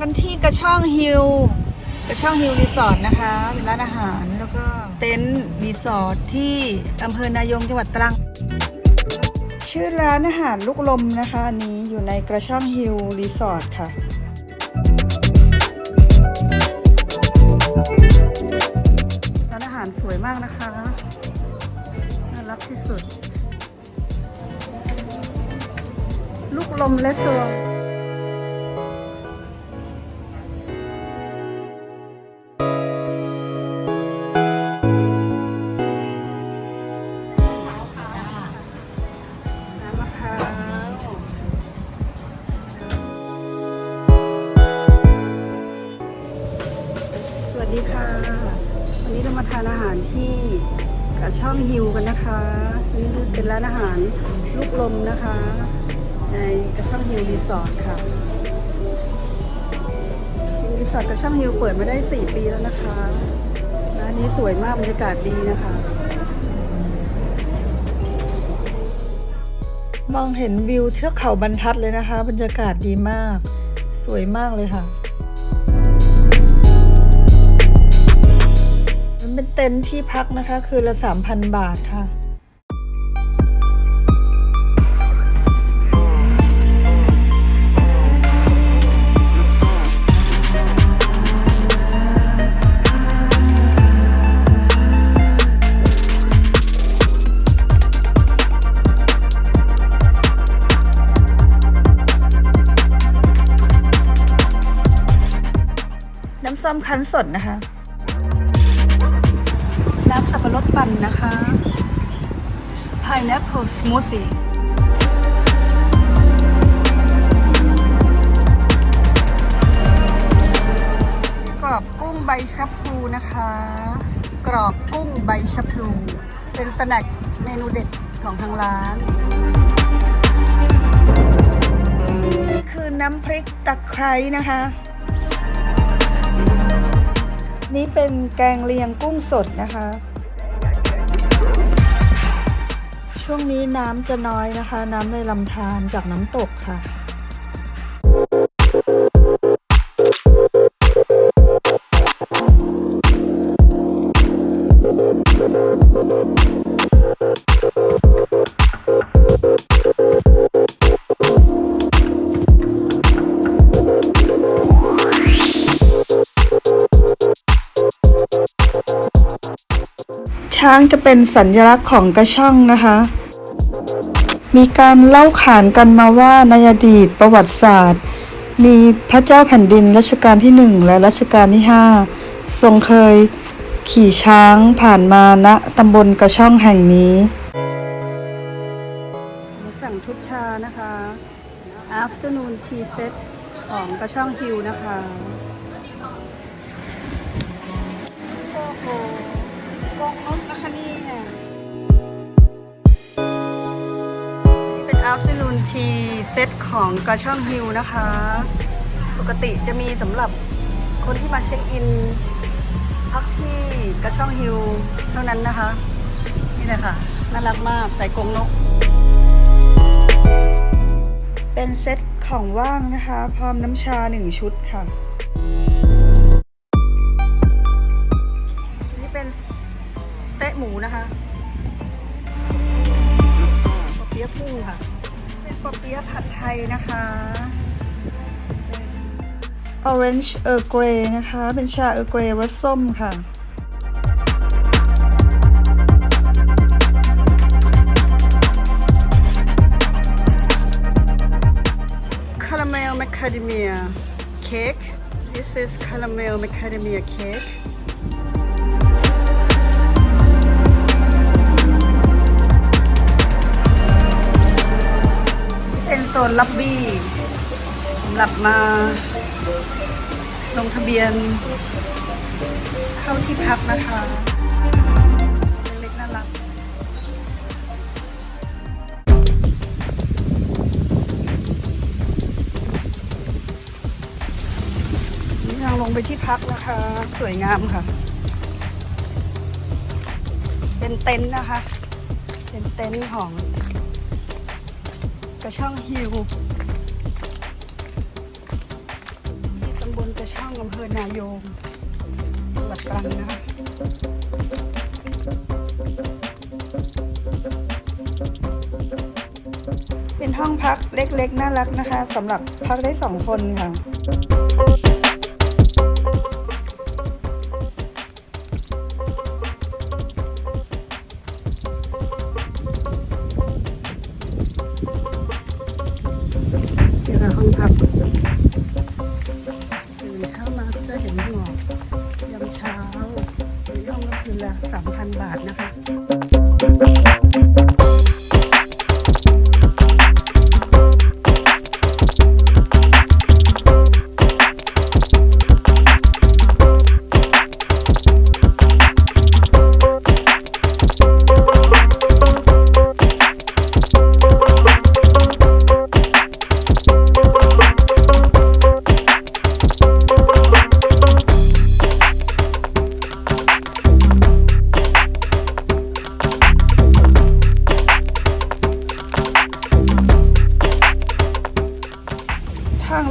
กันที่กระช่องฮิลกระช่องฮิลรีสอร์ทนะคะเป็นร้านอาหารแล้วก็เต็นท์รีสอร์ทที่อำเภอนายงจังหวัดตรัง ชื่อร้านอาหารลูกลมนะคะอันนี้อยู่ในกระช่องฮิลรีสอร์ทค่ะร้านอาหารสวยมากนะคะน่ารักที่สุด ลูกลมและตัว ดีค่ะ วันนี้เรามาทานอาหารที่กระช่องฮิวกันนะคะนี่เป็นร้านอาหารลูกลมนะคะ ในกระช่องฮิวรีสอร์ทค่ะรีสอร์ทกระช่องฮิวเปิดมาได้ 4 ปีแล้วนะคะร้านนี้สวยมากบรรยากาศดีนะคะ มองเห็นวิวเทือกเขาบรรทัดเลยนะคะ บรรยากาศดีมาก สวยมากเลยค่ะ ต็นท์ที่พักนะคะ คือละ3,000บาทค่ะน้ำส้มคั้นสดนะคะ น้ำสับปะรดปั่นนะคะ Pineapple Smoothie กรอบกุ้งใบชะพลูนะคะ กรอบกุ้งใบชะพลู เป็นสแน็คเมนูเด็ดของทางร้านนี่คือน้ำพริกตะไคร้นะคะ นี้เป็นแกงเลียงกุ้งสดนะคะ ช่วงนี้น้ำจะน้อยนะคะ น้ำในลำธารจากน้ำตกค่ะ ช้างจะเป็นสัญลักษณ์ของกระช่องนะคะ มีการเล่าขานกันมาว่าในอดีตประวัติศาสตร์ มีพระเจ้าแผ่นดินรัชกาลที่หนึ่งและรัชกาลที่ห้าทรงเคยขี่ช้างผ่านมาณตำบลกระช่องแห่งนี้สั่งชุดชานะคะ afternoon tea set ของกระช่องฮิวนะคะ นี่เป็น afternoon tea set ของกระช่องฮิวนะคะ ปกติจะมีสำหรับคนที่มาเช็คอิน พักที่กระช่องฮิวเท่านั้นนะคะ นี่เลยค่ะ น่ารักมากใส่กรงนก เป็นเซตของว่างนะคะ พร้อมน้ำชาหนึ่งชุดค่ะ นี่เป็นเต๊ะหมูนะคะเปี๊ยะกุ้งค่ะ ป็นปอเปี๊ยะผัดไทยนะคะ Orange Earl Grey นะคะ เป็นชา Earl Grey รสส้มค่ะ Caramel Macadamia Cake This is Caramel Macadamia Cake เป็นโซน ลับบี้สำหรับมาลงทะเบียน เข้าที่พักนะคะเล็กๆน่ารักนี่เราลงไปที่พักนะคะ สวยงามค่ะ เป็นเต็นท์นะคะ เป็นเต็นท์ของ กระช่องฮิวที่ตำำบลกระช่องอำเภอนายงจังหวัดตรังนะคะเป็นห้องพักเล็กๆ น่ารักนะคะสำหรับพักได้สองคนค่ะ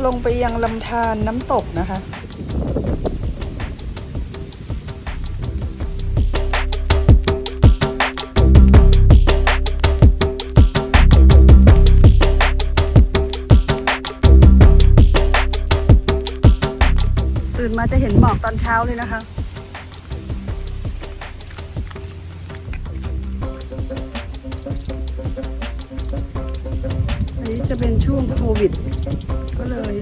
งลงไปยังลำธารน้ำตกนะคะตื่นมาจะเห็นหมอกตอนเช้าเลยนะคะ อันนี้จะเป็นช่วงโควิด ก็เลย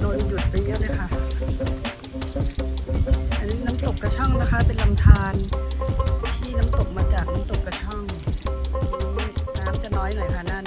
โดนหยุดไปเยอะเลยค่ะ อันนี้น้ำตกกระช่องนะคะ เป็นลำธารที่น้ำตกมาจากน้ำตกกระช่องน้ำจะน้อยหน่อยค่ะหน้า